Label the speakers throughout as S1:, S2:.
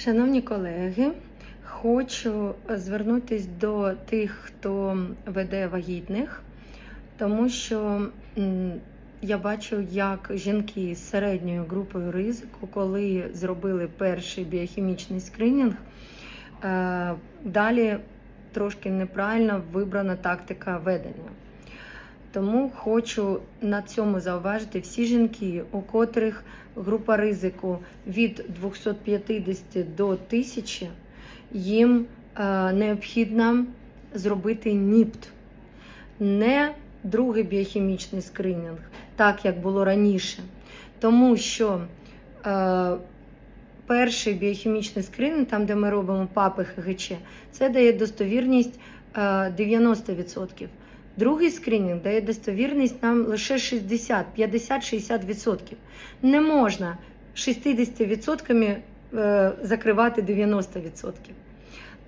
S1: Шановні колеги, хочу звернутися до тих, хто веде вагітних, тому що я бачу, як жінки з середньою групою ризику, коли зробили перший біохімічний скринінг, е, далі трошки неправильно вибрана тактика ведення. Тому хочу на цьому зауважити всі жінки, у котрих група ризику від 250 до 1000, їм е, необхідно зробити НІПТ, не другий біохімічний скринінг, так як було раніше. Тому що е, перший біохімічний скринінг, там де ми робимо ПАПи ХГЧ, це дає достовірність е, 90%. Другий скринінг дає достовірність нам лише 60, 50-60%. Не можна 60% е, закривати 90%.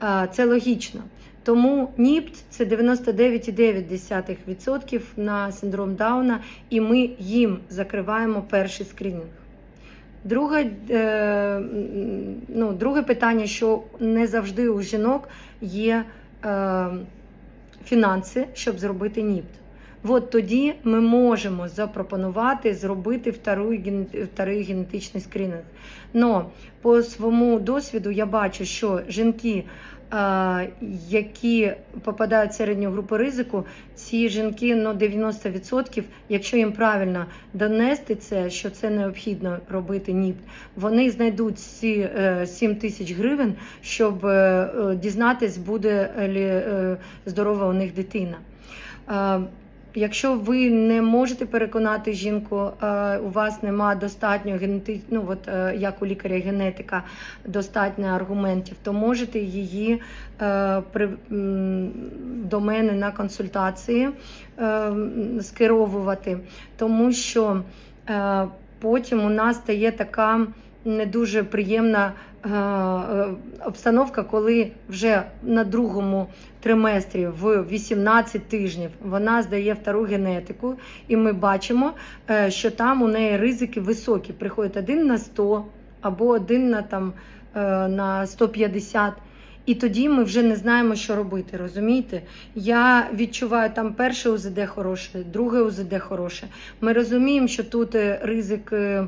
S1: Е, Це логічно. Тому НІПТ це 99,9% на синдром Дауна, і ми їм закриваємо перший скринінг. Друге, ну, друге питання, що не завжди у жінок є е, фінанси, щоб зробити НІПТ. От тоді ми можемо запропонувати зробити второй, ген- вторий генетичний скринінг. Но по своєму досвіду я бачу, що жінки, які попадають в середню групу ризику, ці жінки ну, 90%, якщо їм правильно донести це, що це необхідно робити ні вони знайдуть ці е, 7 тисяч гривень, щоб е, е, дізнатись, буде е, здорова у них дитина. Якщо ви не можете переконати жінку, е, у вас нема достатньо генети... ну, от, е, як у лікаря-генетика, достатньо аргументів, то можете її е, при... до мене на консультації скеровувати, тому що потім у нас стає така не дуже приємна обстановка, коли вже на другому триместрі в 18 тижнів вона здає втору генетику, і ми бачимо, е, що там у неї ризики високі. Приходить один на 100 або один на там е, на 150. І тоді ми вже не знаємо, що робити. Розумієте? Я відчуваю там перше УЗД хороше, друге УЗД хороше. Ми розуміємо, що тут е, ризик е,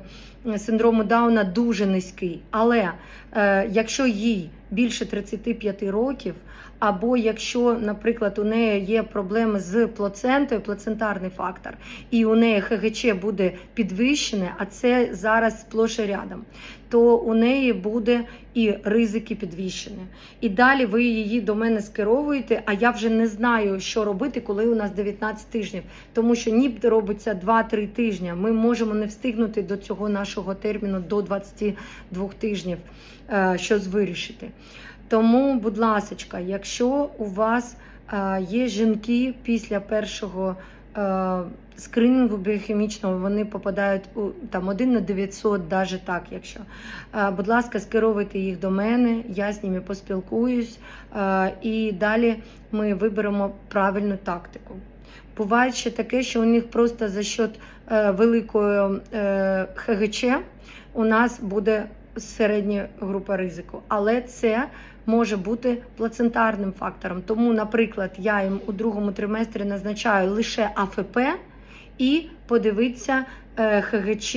S1: синдрому Дауна дуже низький. Але е, якщо їй більше 35 років, або якщо, наприклад, у неї є проблеми з плацентою, плацентарний фактор, і у неї ХГЧ буде підвищене, а це зараз сплош і рядом, то у неї буде і ризики підвищені. І далі ви її до мене скеровуєте, а я вже не знаю, що робити, коли у нас 19 тижнів. Тому що НІПТ робиться 2-3 тижні. Ми можемо не встигнути до цього нашого терміну до 22 тижнів е, щось вирішити. Тому, будь ласка, якщо у вас е, є жінки після першого е, скринінгу біохімічного, вони попадають у там 1 на 900, навіть так, якщо. Е, будь ласка, скеровуйте їх до мене, я з ними поспілкуюсь, і далі ми виберемо правильну тактику. Буває ще таке, що у них просто за счет великої ХГЧ у нас буде середня група ризику, але це може бути плацентарним фактором. Тому, наприклад, я їм у другому триместрі назначаю лише АФП і подивитися е, ХГЧ,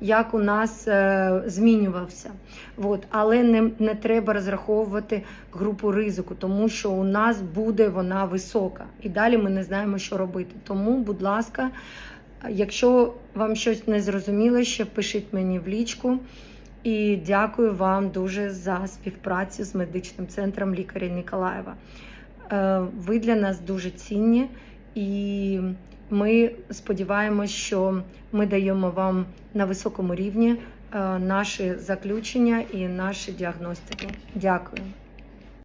S1: як у нас е, змінювався. От. Але не, не треба розраховувати групу ризику, тому що у нас буде вона висока. І далі ми не знаємо, що робити. Тому, будь ласка, якщо вам щось не зрозуміло, ще пишіть мені в лічку. І дякую вам дуже за співпрацю з медичним центром лікаря Ніколаєва. Е, Ви для нас дуже цінні, і ми сподіваємося, що ми даємо вам на високому рівні е, наші заключення і наші діагностики. Дякую.